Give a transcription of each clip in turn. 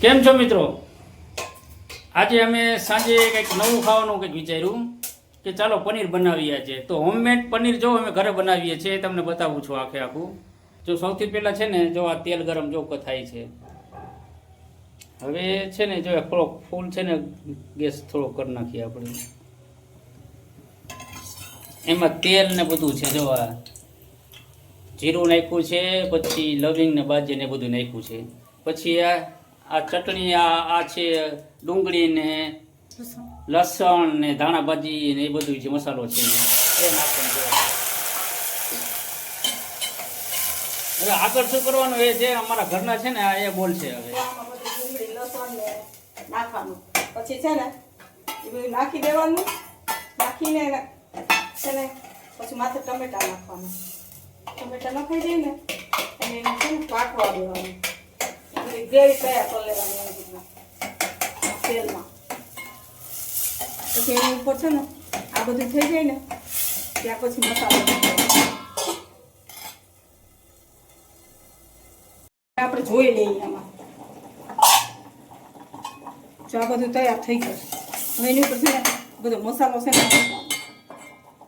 કેમ છો મિત્રો? આજે અમે સાંજે કંઈક નવું ખાવાનું કંઈક વિચાર્યું કે ચાલો પનીર બનાવીએ આજે. તો હોમમેડ પનીર જો અમે ઘરે બનાવીએ છીએ તમને બતાવું છું આખે આખું. જો સૌથી પહેલાં છે ને, જો આ તેલ ગરમ જો થાય છે. હવે છે ને, જો થોડોક ફૂલ છે ને, ગેસ થોડો કરી નાખીએ આપણે. એમાં તેલ ને બધું છે, જો આ જીરું નાખ્યું છે, પછી લવિંગ ને બાજી ને બધું નાખ્યું છે. પછી આ આ ચટણી આ આ છે ડુંગળી ને લસણ. ને ધાણા ભાજી ને એ બધું જે મસાલો છે એ નાખવાનું હવે આગળ શું કરવાનું? એ જે અમારા ઘરના છે ને આ એ બોલ છે હવે. આમાં બધું ડુંગળી લસણ ને નાખવાનું. પછી છે ને એ બધું નાખી દેવાનું. નાખીને છે ને પછી માથે ટમેટા નાખવાના. ટમેટા નખાઈ જાય ને એને છે ને પાકવા દેવાનું મસાલો આપણે જોઈ લઈએ આમાં. જો આ બધું તૈયાર થઈ ગયું. હવે ઉપર છે ને, બધો મસાલો છે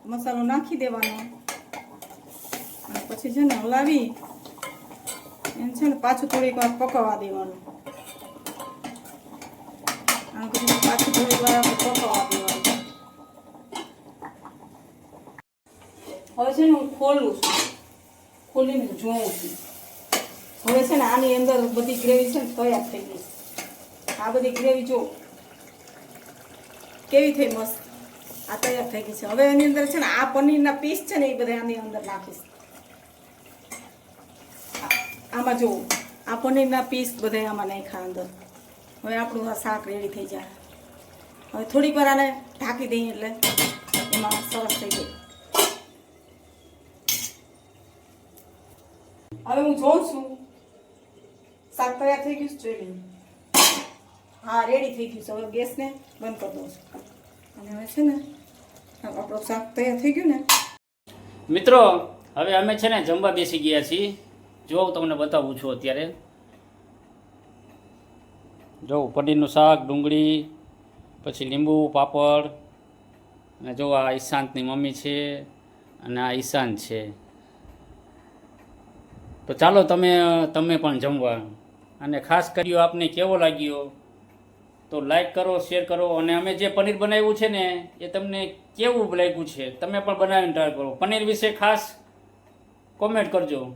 મસાલો નાખી દેવાનો. અને પછી છે ને હલાવી એને છે ને પાછું થોડીક વાર પકવવા દેવાનું. આમ કરીને પાછું થોડીક વાર આપણે પકવવા દેવાનું. હવે છે ને હું ખોલું છું. ખોલીને જોઉં છું. હવે છે ને આની અંદર બધી ગ્રેવી છે ને તૈયાર થઈ ગઈ. આ બધી ગ્રેવી જો કેવી થઈ મસ્ત. આ તૈયાર થઈ ગઈ છે. હવે એની અંદર છે ને આ પનીરના પીસ છે ને એ બધા આની અંદર નાખીશ. આમાં જો, આ પનીરના પીસ બધા આમાં નાખ્યા અંદર. હવે આપણું આ શાક રેડી થઈ જાય. હવે થોડીક વાર આને ઢાંકી દઈએ એટલે એમાં સરસ થઈ જાય. હવે હું જોઉં છું. શાક તૈયાર થઈ ગયું છે, જોઈ હા રેડી થઈ ગયું છે. હવે ગેસને બંધ કરી દઉં છું. અને હવે છે ને આપણું શાક તૈયાર થઈ ગયું ને. મિત્રો, હવે અમે છે ને જમવા બેસી ગયા છીએ. જો હું તમને બતાવું છું અત્યારે. જો પનીરનું શાક, ડુંગળી, પછી લીંબુ, પાપડ, અને જો આ ઈશાંતની મમ્મી છે, અને આ ઈશાંત છે. તો ચાલો તમે તમે પણ જમવા. અને ખાસ કર્યો આપને કેવો લાગ્યો, તો લાઈક કરો, શેર કરો, અને અમે જે પનીર બનાવ્યું છે ને, એ તમને કેવું લાગ્યું છે, તમે પણ બનાવીને ટ્રાય કરો. પનીર વિશે ખાસ કોમેન્ટ કરજો.